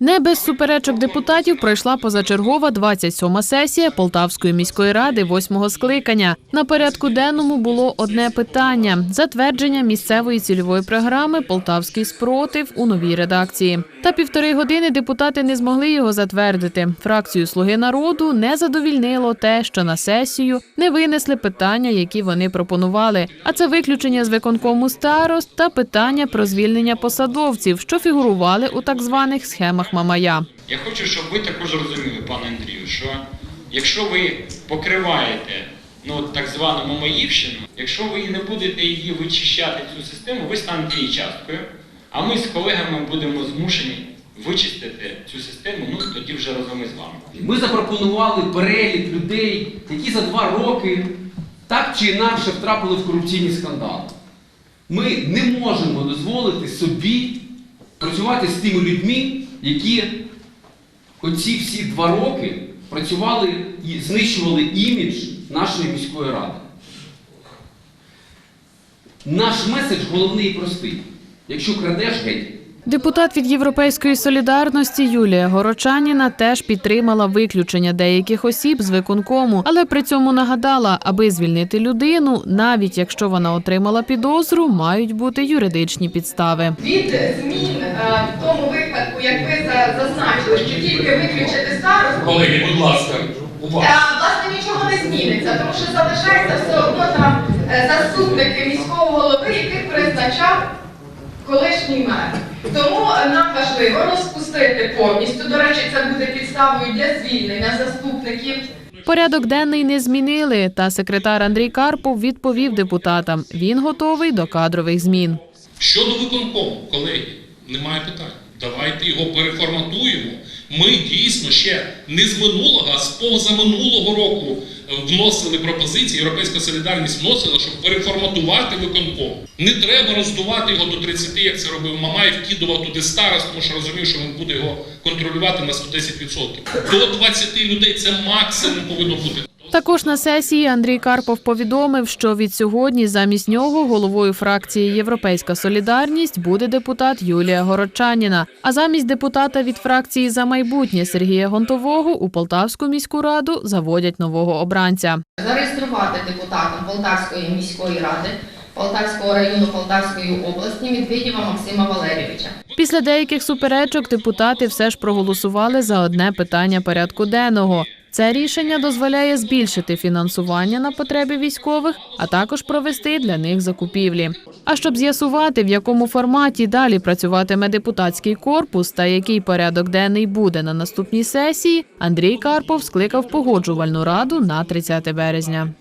Не без суперечок депутатів пройшла позачергова 27-ма сесія Полтавської міської ради восьмого скликання. На порядку денному було одне питання: затвердження місцевої цільової програми Полтавський спротив у новій редакції. Та півтори години депутати не змогли його затвердити. Фракцію Слуги народу не задовільнило те, що на сесію не винесли питання, які вони пропонували. А це виключення з виконкому старост та питання про звільнення посадовців, що фігурували у так званих схемах Мамая. Я хочу, щоб ви також розуміли, пане Андрію, що якщо ви покриваєте ну, так звану Мамаївщину, якщо ви не будете її вичищати цю систему, ви станете її часткою, а ми з колегами будемо змушені вичистити цю систему, ну тоді вже разом із вами. Ми запропонували перелік людей, які за два роки так чи інакше втрапили в корупційні скандали. Ми не можемо дозволити собі працювати з тими людьми, які оці всі два роки працювали і знищували імідж нашої міської ради. Наш меседж головний і простий. Якщо крадеш геть, Депутат від Європейської солідарності Юлія Горочаніна теж підтримала виключення деяких осіб з виконкому, але при цьому нагадала, аби звільнити людину, навіть якщо вона отримала підозру, мають бути юридичні підстави. від змін е, в тому що тільки виключити старосту, Колеги, будь ласка, е, увага. власне нічого не зміниться, тому що залишається все одно там е, заступники міського голови, яких призначав колишній мер. Тому е, нам важливо розпустити повністю. До речі, це буде підставою для звільнення заступників. Порядок денний не змінили, та секретар Андрій Карпов відповів депутатам: він готовий до кадрових змін. Щодо виконкому, колеги, немає питань. Давайте його переформатуємо. Ми дійсно ще не з минулого, а з позаминулого року вносили пропозиції. Європейська солідарність вносила, щоб переформатувати виконком. Не треба роздувати його до 30, як це робив Мамай, вкидував туди старост, тому що розумів, що він буде його контролювати на 110%. До 20 людей це максимум повинно бути. Також на сесії Андрій Карпов повідомив, що від сьогодні замість нього головою фракції Європейська Солідарність буде депутат Юлія Городчаніна. А замість депутата від фракції за майбутнє Сергія Гонтового у Полтавську міську раду заводять нового обранця. зареєструвати депутатом Полтавської міської ради, Полтавського району Полтавської області Медведєва Максима Валерійовича. Після деяких суперечок депутати все ж проголосували за одне питання порядку денного. Це рішення дозволяє збільшити фінансування на потреби військових, а також провести для них закупівлі. А щоб з'ясувати, в якому форматі далі працюватиме депутатський корпус та який порядок денний буде на наступній сесії, Андрій Карпов скликав погоджувальну раду на 30 березня.